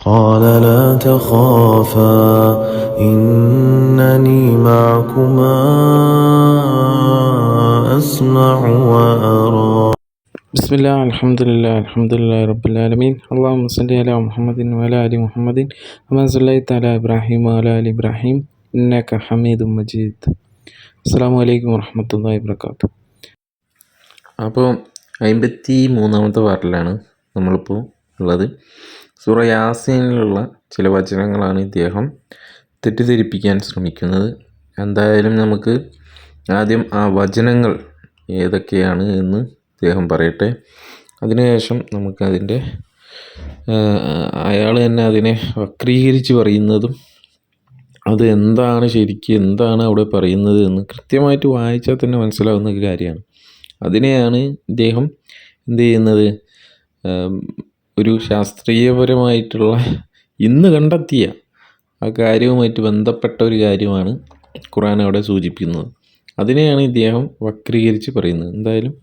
قال لا تخافا إنني معكما أسمع وأرى بسم الله الحمد لله الحمد لله رب العالمين اللهم صل على محمد وعلى آل محمد كما صليت على إبراهيم وعلى آل إبراهيم إنك حميد مجيد അസ്സാം വലൈക്കും വർഹമത്തല്ലാ വാബർക്കാത്തു അപ്പോൾ അമ്പത്തി മൂന്നാമത്തെ പാർട്ടിലാണ് നമ്മളിപ്പോൾ ഉള്ളത് സൂറ യാസീനിലുള്ള ചില വചനങ്ങളാണ് ഇദ്ദേഹം തെറ്റിദ്ധരിപ്പിക്കാൻ ശ്രമിക്കുന്നത്. എന്തായാലും നമുക്ക് ആദ്യം ആ വചനങ്ങൾ ഏതൊക്കെയാണ് എന്ന് ഇദ്ദേഹം പറയട്ടെ. അതിനുശേഷം നമുക്കതിന്റെ അയാൾ തന്നെ അതിനെ വക്രീകരിച്ച് പറയുന്നതും അത് എന്താണ് ശരിക്കും എന്താണ് അവിടെ പറയുന്നത് എന്ന് കൃത്യമായിട്ട് വായിച്ചാൽ തന്നെ മനസ്സിലാവുന്ന ഒരു കാര്യമാണ്. അതിനെയാണ് ഇദ്ദേഹം എന്ത് ചെയ്യുന്നത്? ഒരു ശാസ്ത്രീയപരമായിട്ടുള്ള ഇന്ന് കണ്ടെത്തിയ ആ കാര്യവുമായിട്ട് ബന്ധപ്പെട്ട ഒരു കാര്യമാണ് ഖുറാൻ അവിടെ സൂചിപ്പിക്കുന്നത്. അതിനെയാണ് ഇദ്ദേഹം വക്രീകരിച്ച് പറയുന്നത്. എന്തായാലും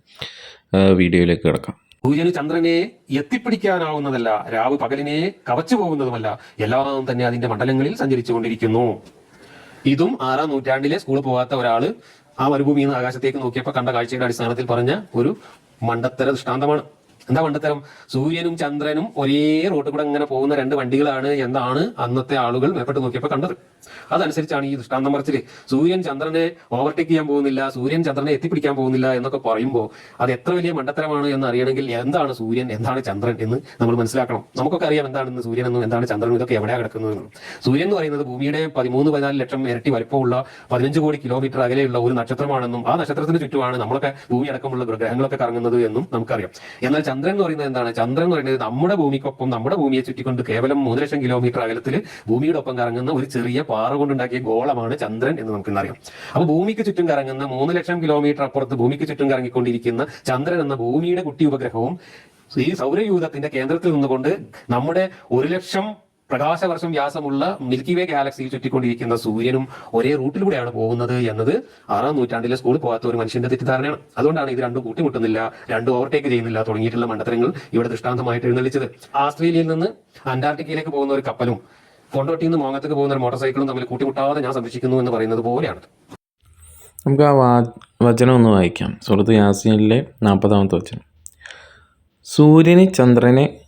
വീഡിയോയിലേക്ക് കിടക്കാം. സൂര്യന് ചന്ദ്രനെ എത്തിപ്പിടിക്കാനാവുന്നതല്ല രാവ് പകലിനെ കവച്ചു പോകുന്നതുമല്ല. എല്ലാം തന്നെ അതിന്റെ മണ്ഡലങ്ങളിൽ സഞ്ചരിച്ചു കൊണ്ടിരിക്കുന്നു ഇതും ആറാം നൂറ്റാണ്ടിലെ സ്കൂളിൽ പോകാത്ത ഒരാൾ ആ മരുഭൂമിയിൽ നിന്ന് ആകാശത്തേക്ക് നോക്കിയപ്പോൾ കണ്ട കാഴ്ചയുടെ അടിസ്ഥാനത്തിൽ പറഞ്ഞ ഒരു മണ്ടത്തര ദൃഷ്ടാന്തമാണ്. എന്താ കണ്ടെത്തരം സൂര്യനും ചന്ദ്രനും ഒരേ റോട്ടിൽ കൂടെ ഇങ്ങനെ പോകുന്ന രണ്ട് വണ്ടികളാണ് എന്നാണ് അന്നത്തെ ആളുകൾ മേപ്പെട്ട് നോക്കിയപ്പോൾ കണ്ടത്. അതനുസരിച്ചാണ് ഈ ദൃഷ്ടാന്തം മറിച്ചിൽ സൂര്യൻ ചന്ദ്രനെ ഓവർടേക്ക് ചെയ്യാൻ പോകുന്നില്ല സൂര്യൻ ചന്ദ്രനെ എത്തിപ്പിടിക്കാൻ പോകുന്നില്ല എന്നൊക്കെ പറയുമ്പോൾ അത് എത്ര വലിയ മണ്ടത്തരമാണ് എന്ന് അറിയണമെങ്കിൽ എന്താണ് സൂര്യൻ എന്താണ് ചന്ദ്രൻ എന്ന് നമ്മൾ മനസ്സിലാക്കണം. നമുക്കൊക്കെ അറിയാം എന്താണ് സൂര്യൻ എന്നും എന്താണ് ചന്ദ്രൻ ഇതൊക്കെ എവിടെയാണ് കിടക്കുന്നത് സൂര്യൻ എന്ന് പറയുന്നത് ഭൂമിയുടെ പതിമൂന്ന് പതിനാല് ലക്ഷം ഇരട്ടി വലിപ്പമുള്ള പതിനഞ്ച് കോടി കിലോമീറ്റർ അകലെയുള്ള ഒരു നക്ഷത്രമാണെന്നും ആ നക്ഷത്രത്തിന് ചുറ്റുമാണ് നമ്മളൊക്കെ ഭൂമി അടക്കമുള്ള ഗ്രഹങ്ങളൊക്കെ കറങ്ങുന്നത് എന്നും നമുക്കറിയാം. എന്നാൽ ചന്ദ്രൻ എന്ന് പറയുന്നത് എന്താണ്? ചന്ദ്രൻ എന്ന് പറയുന്നത് നമ്മുടെ ഭൂമിക്കൊപ്പം നമ്മുടെ ഭൂമിയെ ചുറ്റിക്കൊണ്ട് കേവലം മൂന്ന് ലക്ഷം കിലോമീറ്റർ അകലത്തിൽ ഭൂമിയുടെ ഒപ്പം കറങ്ങുന്ന ഒരു ചെറിയ പാറ കൊണ്ടുണ്ടാക്കിയ ഗോളമാണ് ചന്ദ്രൻ എന്ന് നമുക്ക് അറിയാം അപ്പൊ ഭൂമിക്ക് ചുറ്റും കറങ്ങുന്ന മൂന്ന് ലക്ഷം കിലോമീറ്റർ അപ്പുറത്ത് ഭൂമിക്ക് ചുറ്റും കറങ്ങിക്കൊണ്ടിരിക്കുന്ന ചന്ദ്രൻ എന്ന ഭൂമിയുടെ കുട്ടി ഉപഗ്രഹവും ഈ സൗരയൂഥത്തിന്റെ കേന്ദ്രത്തിൽ നിന്നുകൊണ്ട് നമ്മുടെ ഒരു ലക്ഷം പ്രകാശവർഷം വ്യാസമുള്ള മിൽക്കി വേ ഗാലക്സിയിൽ ചുറ്റിക്കൊണ്ടിരിക്കുന്ന സൂര്യനും ഒരേ റൂട്ടിലൂടെയാണ് പോകുന്നത് എന്നത് ആറാം നൂറ്റാണ്ടിലെ സ്കൂളിൽ പോകാത്ത ഒരു മനുഷ്യന്റെ തെറ്റിദ്ധാരണയാണ്. അതുകൊണ്ടാണ് ഇത് രണ്ടും കൂട്ടിമുട്ടുന്നില്ല രണ്ടും ഓവർടേക്ക് ചെയ്യുന്നില്ല തുടങ്ങിയിട്ടുള്ള മണ്ഡലങ്ങൾ ഇവിടെ ദൃഷ്ടാന്തമായിട്ട് എഴുന്നള്ളിച്ചത്. ആസ്ട്രേലിയയിൽ നിന്ന് അന്റാർട്ടിക്കയിലേക്ക് പോകുന്ന ഒരു കപ്പലും കൊണ്ടോട്ടിയിൽ നിന്ന് മോങ്ങത്തേക്ക് പോകുന്ന ഒരു മോട്ടോർ സൈക്കിളും തമ്മിൽ കൂട്ടിമുട്ടാതെ ഞാൻ സംരക്ഷിക്കുന്നു എന്ന് പറയുന്നത് പോലെയാണ്. നമുക്ക് ആ വചനം ഒന്ന് വായിക്കാം. സുഹൃത്ത് യാസീനിലെ നാൽപ്പതാമത്തെ വചനം. സൂര്യന് ചന്ദ്രനെ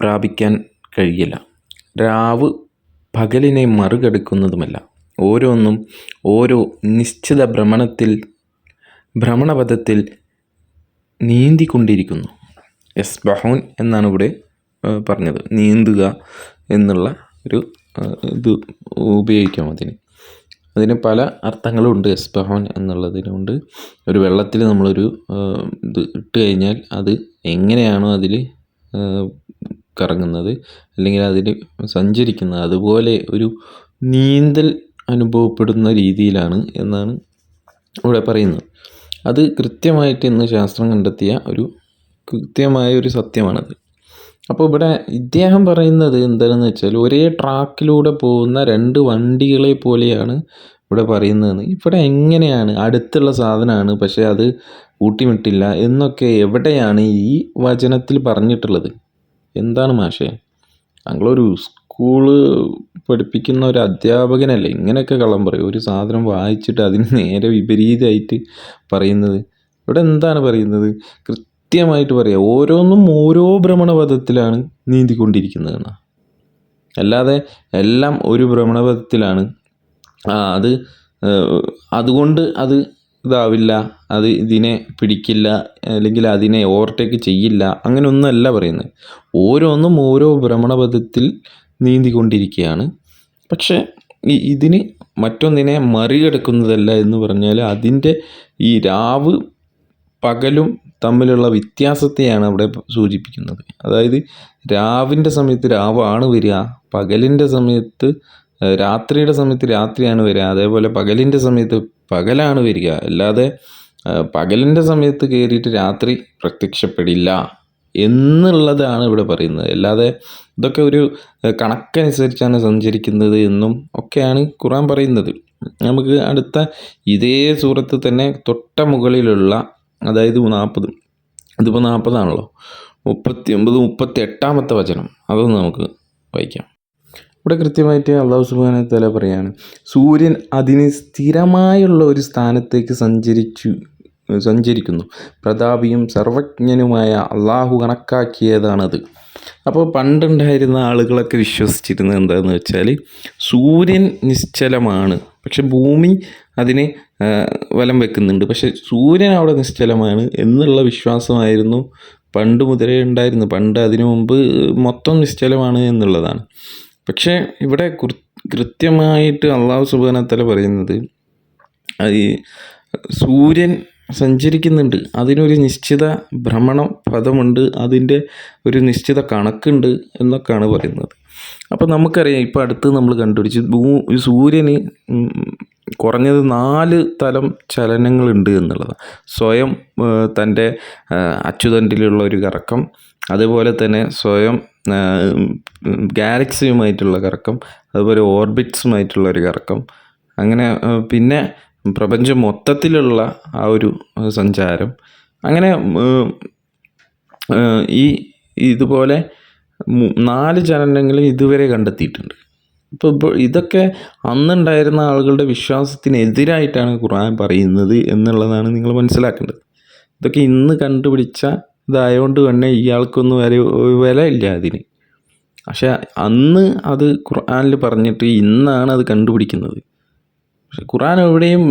പ്രാപിക്കാൻ കഴിയില്ല. രാവ് പകലിനെ മറികടക്കുന്നതുമല്ല. ഓരോന്നും ഓരോ നിശ്ചിത ഭ്രമണത്തിൽ ഭ്രമണപഥത്തിൽ നീന്തിക്കൊണ്ടിരിക്കുന്നു. എസ് ബഹോൻ എന്നാണ് ഇവിടെ പറഞ്ഞത്. നീന്തുക എന്നുള്ള ഒരു ഇത് ഉപയോഗിക്കാം അതിന്. അതിന് പല അർത്ഥങ്ങളുണ്ട് എസ്ബഹോൻ എന്നുള്ളതിനുണ്ട്. ഒരു വെള്ളത്തിൽ നമ്മളൊരു ഇത് ഇട്ട് കഴിഞ്ഞാൽ അത് എങ്ങനെയാണോ അതിൽ കറങ്ങുന്നത് അല്ലെങ്കിൽ അതിൽ സഞ്ചരിക്കുന്നത്. അതുപോലെ ഒരു നീന്തൽ അനുഭവപ്പെടുന്ന രീതിയിലാണ് എന്നാണ് ഇവിടെ പറയുന്നത്. അത് കൃത്യമായിട്ട് ഇന്ന് ശാസ്ത്രം കണ്ടെത്തിയ ഒരു കൃത്യമായ ഒരു സത്യമാണത്. അപ്പോൾ ഇവിടെ ഇദ്ദേഹം പറയുന്നത് എന്താണെന്ന് വെച്ചാൽ ഒരേ ട്രാക്കിലൂടെ പോകുന്ന രണ്ട് വണ്ടികളെ പോലെയാണ് ഇവിടെ പറയുന്നതെന്ന്. ഇവിടെ എങ്ങനെയാണ് അടുത്തുള്ള സാധനമാണ് പക്ഷേ അത് കൂട്ടിമിട്ടില്ല എന്നൊക്കെ എവിടെയാണ് ഈ വചനത്തിൽ പറഞ്ഞിട്ടുള്ളത്? എന്താണ് മാഷേ? താങ്കളൊരു സ്കൂൾ പഠിപ്പിക്കുന്ന ഒരു അധ്യാപകനല്ലേ? ഇങ്ങനെയൊക്കെ കള്ളം പറയും. ഒരു സാധനം വായിച്ചിട്ട് അതിന് നേരെ വിപരീതമായിട്ട് പറയുന്നത്. ഇവിടെ എന്താണ് പറയുന്നത്? കൃത്യമായിട്ട് പറയുക ഓരോന്നും ഓരോ ഭ്രമണപഥത്തിലാണ് നീന്തിക്കൊണ്ടിരിക്കുന്നതെന്ന്. അല്ലാതെ എല്ലാം ഒരു ഭ്രമണപഥത്തിലാണ്. അത് അതുകൊണ്ട് അത് ഇതാവില്ല അത് ഇതിനെ പിടിക്കില്ല അല്ലെങ്കിൽ അതിനെ ഓവർടേക്ക് ചെയ്യില്ല അങ്ങനെയൊന്നുമല്ല പറയുന്നത്. ഓരോന്നും ഓരോ ഭ്രമണപഥത്തിൽ നീന്തിക്കൊണ്ടിരിക്കുകയാണ്. പക്ഷേ ഈ ഇതിന് മറ്റൊന്നിനെ മറികടക്കുന്നതല്ല എന്ന് പറഞ്ഞാൽ അതിന്റെ ഈ രാവ് പകലും തമ്മിലുള്ള വ്യത്യാസത്തെയാണ് അവിടെ സൂചിപ്പിക്കുന്നത്. അതായത് രാവിന്റെ സമയത്ത് രാവാണ് വരിക പകലിന്റെ സമയത്ത് രാത്രിയുടെ സമയത്ത് രാത്രിയാണ് വരിക അതേപോലെ പകലിന്റെ സമയത്ത് പകലാണ് വരിക. അല്ലാതെ പകലിന്റെ സമയത്ത് കയറിയിട്ട് രാത്രി പ്രത്യക്ഷപ്പെടില്ല എന്നുള്ളതാണ് ഇവിടെ പറയുന്നത്. അല്ലാതെ ഇതൊക്കെ ഒരു കണക്കനുസരിച്ചാണ് സഞ്ചരിക്കുന്നത് എന്നും ഒക്കെയാണ് ഖുറാൻ പറയുന്നത്. നമുക്ക് അടുത്ത ഇതേ സൂറത്ത് തന്നെ തൊട്ട മുകളിലുള്ള അതായത് നാൽപ്പത് ഇതിപ്പോൾ നാൽപ്പതാണല്ലോ മുപ്പത്തി ഒമ്പത് മുപ്പത്തി എട്ടാമത്തെ വചനം. അതൊന്ന് നമുക്ക് വായിക്കാം. ഇവിടെ കൃത്യമായിട്ട് അള്ളാഹു സുബാന തല പറയാണ് സൂര്യൻ അതിന് സ്ഥിരമായുള്ള ഒരു സ്ഥാനത്തേക്ക് സഞ്ചരിച്ചു സഞ്ചരിക്കുന്നു. പ്രതാപിയും സർവജ്ഞനുമായ അള്ളാഹു കണക്കാക്കിയതാണത്. അപ്പോൾ പണ്ടുണ്ടായിരുന്ന ആളുകളൊക്കെ വിശ്വസിച്ചിരുന്നത് എന്താണെന്ന് വെച്ചാൽ സൂര്യൻ നിശ്ചലമാണ്. പക്ഷെ ഭൂമി അതിനെ വലം വെക്കുന്നുണ്ട്. പക്ഷെ സൂര്യൻ അവിടെ നിശ്ചലമാണ് എന്നുള്ള വിശ്വാസമായിരുന്നു പണ്ട് മുതലേ ഉണ്ടായിരുന്നു. പണ്ട് അതിനു മുമ്പ് മൊത്തം നിശ്ചലമാണ് എന്നുള്ളതാണ്. പക്ഷേ ഇവിടെ കൃത്യമായിട്ട് അള്ളാഹു സുബാനത്തല പറയുന്നത് ഈ സൂര്യൻ സഞ്ചരിക്കുന്നുണ്ട് അതിനൊരു നിശ്ചിത ഭ്രമണ പദമുണ്ട് അതിന്റെ ഒരു നിശ്ചിത കണക്കുണ്ട് എന്നൊക്കെയാണ് പറയുന്നത്. അപ്പോൾ നമുക്കറിയാം ഇപ്പോൾ അടുത്ത് നമ്മൾ കണ്ടുപിടിച്ച് ഭൂ സൂര്യന് കുറഞ്ഞത് നാല് തലം ചലനങ്ങളുണ്ട് എന്നുള്ളതാണ് സ്വയം തന്റെ അച്ചുതണ്ടിലുള്ള ഒരു കറക്കം അതുപോലെ തന്നെ സ്വയം ഗാലക്സിയുമായിട്ടുള്ള കറക്കം അതുപോലെ ഓർബിറ്റ്സുമായിട്ടുള്ള ഒരു കറക്കം. അങ്ങനെ പിന്നെ പ്രപഞ്ചം മൊത്തത്തിലുള്ള ആ ഒരു സഞ്ചാരം. അങ്ങനെ ഈ ഇതുപോലെ നാല് ചലനങ്ങൾ ഇതുവരെ കണ്ടെത്തിയിട്ടുണ്ട്. ഇപ്പോൾ ഇപ്പോൾ ഇതൊക്കെ അന്നുണ്ടായിരുന്ന ആളുകളുടെ വിശ്വാസത്തിനെതിരായിട്ടാണ് ഖുർആൻ പറയുന്നത് എന്നുള്ളതാണ് നിങ്ങൾ മനസ്സിലാക്കേണ്ടത്. ഇതൊക്കെ ഇന്ന് കണ്ടുപിടിച്ച ഇതായതുകൊണ്ട് തന്നെ ഇയാൾക്കൊന്നും വില വില ഇല്ല അതിന്. പക്ഷെ അന്ന് അത് ഖുർആനിൽ പറഞ്ഞിട്ട് ഇന്നാണ് അത് കണ്ടുപിടിക്കുന്നത്. പക്ഷെ ഖുർആൻ എവിടെയും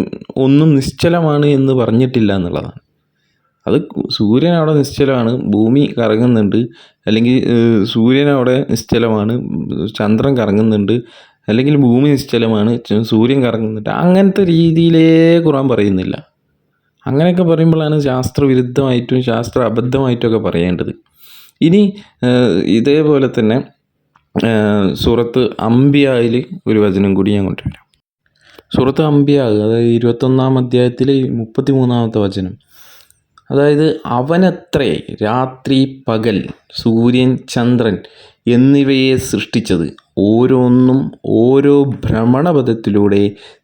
ഒന്നും നിശ്ചലമാണ് എന്ന് പറഞ്ഞിട്ടില്ല എന്നുള്ളതാണ്. അത് സൂര്യൻ അവിടെ നിശ്ചലമാണ് ഭൂമി കറങ്ങുന്നുണ്ട് അല്ലെങ്കിൽ സൂര്യൻ അവിടെ നിശ്ചലമാണ് ചന്ദ്രൻ കറങ്ങുന്നുണ്ട് അല്ലെങ്കിൽ ഭൂമി നിശ്ചലമാണ് സൂര്യൻ കറങ്ങുന്നുണ്ട് അങ്ങനത്തെ രീതിയിലേ ഖുർആൻ പറയുന്നില്ല. അങ്ങനെയൊക്കെ പറയുമ്പോഴാണ് ശാസ്ത്രവിരുദ്ധമായിട്ടും ശാസ്ത്ര അബദ്ധമായിട്ടുമൊക്കെ പറയേണ്ടത്. ഇനി ഇതേപോലെ തന്നെ സൂറത്ത് അംബിയായിൽ ഒരു വചനം കൂടി ഞാൻ കൊണ്ടുവരാം. സൂറത്ത് അംബിയ അതായത് ഇരുപത്തൊന്നാം അധ്യായത്തിലെ മുപ്പത്തി മൂന്നാമത്തെ വചനം. അതായത് അവനത്രേ രാത്രി പകൽ സൂര്യൻ ചന്ദ്രൻ എന്നിവയെ സൃഷ്ടിച്ചത് ഓരോന്നും ഓരോ ഭ്രമണപഥത്തിലൂടെ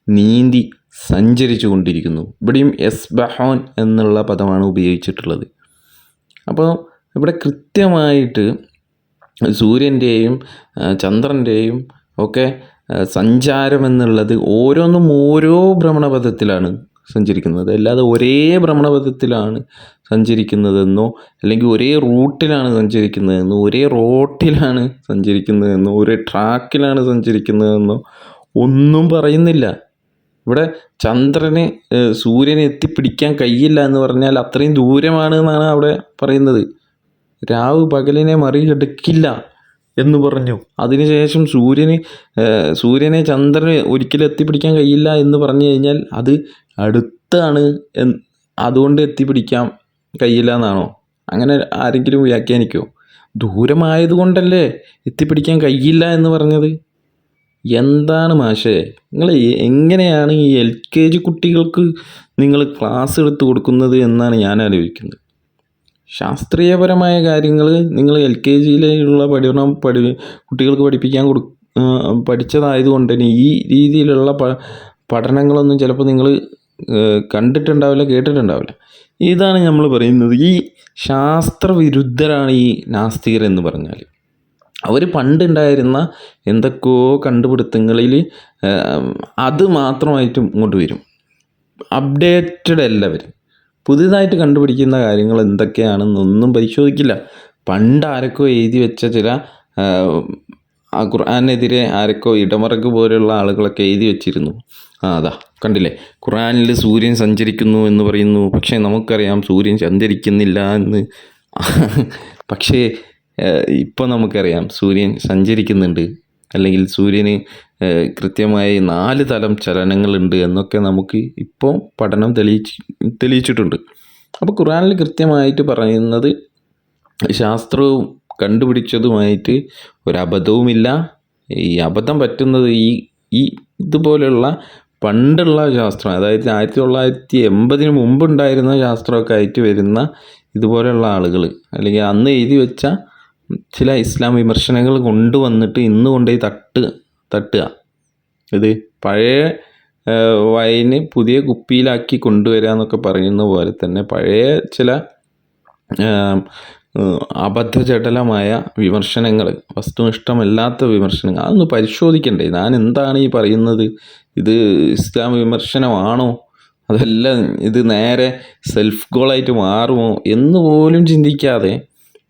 നീന്തി സഞ്ചരിച്ചു കൊണ്ടിരിക്കുന്നു ഇവിടെയും എസ് ബഹോൻ എന്നുള്ള പദമാണ് ഉപയോഗിച്ചിട്ടുള്ളത്. അപ്പോൾ ഇവിടെ കൃത്യമായിട്ട് സൂര്യന്റെയും ചന്ദ്രന്റെയും ഒക്കെ സഞ്ചാരം എന്നുള്ളത് ഓരോന്നും ഓരോ ഭ്രമണപഥത്തിലാണ് സഞ്ചരിക്കുന്നത്. അല്ലാതെ ഒരേ ഭ്രമണപഥത്തിലാണ് സഞ്ചരിക്കുന്നതെന്നോ അല്ലെങ്കിൽ ഒരേ റൂട്ടിലാണ് സഞ്ചരിക്കുന്നതെന്നോ ഒരേ റോട്ടിലാണ് സഞ്ചരിക്കുന്നതെന്നോ ഒരേ ട്രാക്കിലാണ് സഞ്ചരിക്കുന്നതെന്നോ ഒന്നും പറയുന്നില്ല. ഇവിടെ ചന്ദ്രനെ സൂര്യനെ എത്തിപ്പിടിക്കാൻ കഴിയില്ല എന്ന് പറഞ്ഞാൽ അത്രയും ദൂരമാണ് എന്നാണ് അവിടെ പറയുന്നത്. രാവ് പകലിനെ മറികടക്കില്ല എന്ന് പറഞ്ഞു. അതിനുശേഷം സൂര്യന് സൂര്യനെ ചന്ദ്രന് ഒരിക്കലും എത്തിപ്പിടിക്കാൻ കഴിയില്ല എന്ന് പറഞ്ഞു കഴിഞ്ഞാൽ അത് അടുത്താണ് അതുകൊണ്ട് എത്തിപ്പിടിക്കാൻ കഴിയില്ല എന്നാണോ? അങ്ങനെ ആരെങ്കിലും വ്യാഖ്യാനിക്കുമോ ദൂരമായതുകൊണ്ടല്ലേ എത്തിപ്പിടിക്കാൻ കഴിയില്ല എന്ന് പറഞ്ഞത്? എന്താണ് മാഷേ? നിങ്ങൾ എങ്ങനെയാണ് ഈ എൽ കെ ജി കുട്ടികൾക്ക് നിങ്ങൾ ക്ലാസ് എടുത്ത് കൊടുക്കുന്നത് എന്നാണ് ഞാൻ ആലോചിക്കുന്നത്. ശാസ്ത്രീയപരമായ കാര്യങ്ങൾ നിങ്ങൾ എൽ കെ ജിയിലുള്ള പഠനം പഠി കുട്ടികൾക്ക് പഠിപ്പിക്കാൻ കൊടു പഠിച്ചതായതുകൊണ്ട് തന്നെ ഈ രീതിയിലുള്ള പ പഠനങ്ങളൊന്നും ചിലപ്പോൾ നിങ്ങൾ കണ്ടിട്ടുണ്ടാവില്ല കേട്ടിട്ടുണ്ടാവില്ല. ഇതാണ് നമ്മൾ പറയുന്നത്. ഈ ശാസ്ത്രവിരുദ്ധരാണ് ഈ നാസ്തികർ എന്ന് പറഞ്ഞാൽ അവർ പണ്ടുണ്ടായിരുന്ന എന്തൊക്കെയോ കണ്ടുപിടുത്തങ്ങളിൽ അത് മാത്രമായിട്ട് ഇങ്ങോട്ട് വരും. അപ്ഡേറ്റഡ് അല്ല അവർ പുതിയതായിട്ട് കണ്ടുപിടിക്കുന്ന കാര്യങ്ങൾ എന്തൊക്കെയാണെന്നൊന്നും പരിശോധിക്കില്ല. പണ്ട് ആരൊക്കെ എഴുതി വെച്ച ചില ഖുർആാനെതിരെ ആരൊക്കെ ഇടമറക്ക് പോലെയുള്ള ആളുകളൊക്കെ എഴുതി വെച്ചിരുന്നു. ആ അതാ കണ്ടില്ലേ? ഖുർആാനിൽ സൂര്യൻ സഞ്ചരിക്കുന്നു എന്ന് പറയുന്നു. പക്ഷേ നമുക്കറിയാം സൂര്യൻ സഞ്ചരിക്കുന്നില്ല എന്ന്. പക്ഷേ ഇപ്പോൾ നമുക്കറിയാം സൂര്യൻ സഞ്ചരിക്കുന്നുണ്ട്. അല്ലെങ്കിൽ സൂര്യന് കൃത്യമായി നാല് തലം ചലനങ്ങളുണ്ട് എന്നൊക്കെ നമുക്ക് ഇപ്പോൾ പഠനം തെളിയിച്ച് തെളിയിച്ചിട്ടുണ്ട്. അപ്പോൾ ഖുറാനിൽ കൃത്യമായിട്ട് പറയുന്നത് ശാസ്ത്രവും കണ്ടുപിടിച്ചതുമായിട്ട് ഒരബദ്ധവുമില്ല. ഈ അബദ്ധം പറ്റുന്നത് ഈ ഈ ഇതുപോലെയുള്ള പണ്ടുള്ള ശാസ്ത്രം അതായത് ആയിരത്തി തൊള്ളായിരത്തി എൺപതിന് മുമ്പുണ്ടായിരുന്ന ശാസ്ത്രമൊക്കെ ആയിട്ട് വരുന്ന ഇതുപോലെയുള്ള ആളുകൾ അല്ലെങ്കിൽ അന്ന് എഴുതി വെച്ച ചില ഇസ്ലാം വിമർശനങ്ങൾ കൊണ്ടുവന്നിട്ട് ഇന്ന് കൊണ്ടുപോയി തട്ട് തട്ടുക. ഇത് പഴയ വൈന് പുതിയ കുപ്പിയിലാക്കി കൊണ്ടുവരിക എന്നൊക്കെ പറയുന്ന പോലെ തന്നെ പഴയ ചില അബദ്ധചടലമായ വിമർശനങ്ങൾ വസ്തുനിഷ്ഠമല്ലാത്ത വിമർശനങ്ങൾ അതൊന്ന് പരിശോധിക്കണ്ടേ? ഞാൻ എന്താണ് ഈ പറയുന്നത്? ഇത് ഇസ്ലാം വിമർശനമാണോ? അതല്ല ഇത് നേരെ സെൽഫ് ഗോളായിട്ട് മാറുമോ എന്ന് പോലും ചിന്തിക്കാതെ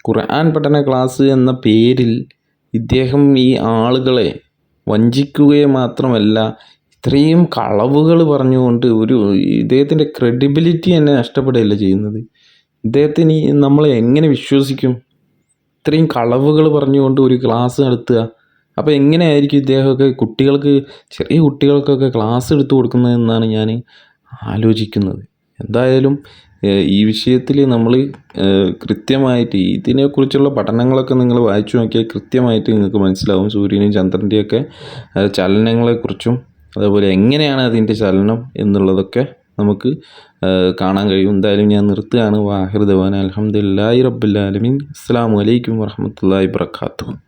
ഖുർആൻ പഠന ക്ലാസ് എന്ന പേരിൽ ഇദ്ദേഹം ഈ ആളുകളെ വഞ്ചിക്കുകയെ മാത്രമല്ല ഇത്രയും കളവുകൾ പറഞ്ഞുകൊണ്ട് ഒരു ഇദ്ദേഹത്തിന്റെ ക്രെഡിബിലിറ്റി തന്നെ നഷ്ടപ്പെടുകയല്ല ചെയ്യുന്നത്. ഇദ്ദേഹത്തിന് നമ്മളെ എങ്ങനെ വിശ്വസിക്കും? ഇത്രയും കളവുകൾ പറഞ്ഞുകൊണ്ട് ഒരു ക്ലാസ് നടത്തുക. അപ്പോൾ എങ്ങനെയായിരിക്കും ഇദ്ദേഹമൊക്കെ കുട്ടികൾക്ക് ചെറിയ കുട്ടികൾക്കൊക്കെ ക്ലാസ് എടുത്തു കൊടുക്കുന്നതെന്നാണ് ഞാൻ ആലോചിക്കുന്നത്. എന്തായാലും ഈ വിഷയത്തിൽ നമ്മൾ കൃത്യമായിട്ട് ഇതിനെക്കുറിച്ചുള്ള പഠനങ്ങളൊക്കെ നിങ്ങൾ വായിച്ചു നോക്കിയാൽ കൃത്യമായിട്ട് നിങ്ങൾക്ക് മനസ്സിലാവും സൂര്യനും ചന്ദ്രന്റെയൊക്കെ ചലനങ്ങളെക്കുറിച്ചും അതേപോലെ എങ്ങനെയാണ് അതിന്റെ ചലനം എന്നുള്ളതൊക്കെ നമുക്ക് കാണാൻ കഴിയും. എന്തായാലും ഞാൻ നിർത്തുകയാണ്. വാഹിർ ദവാൻ അലഹമുല്ലാ റബ്ബുല്ലാലമീൻ അസ്സാം വലൈക്കും വാഹമത്തല്ലാ വാബർക്കാത്തു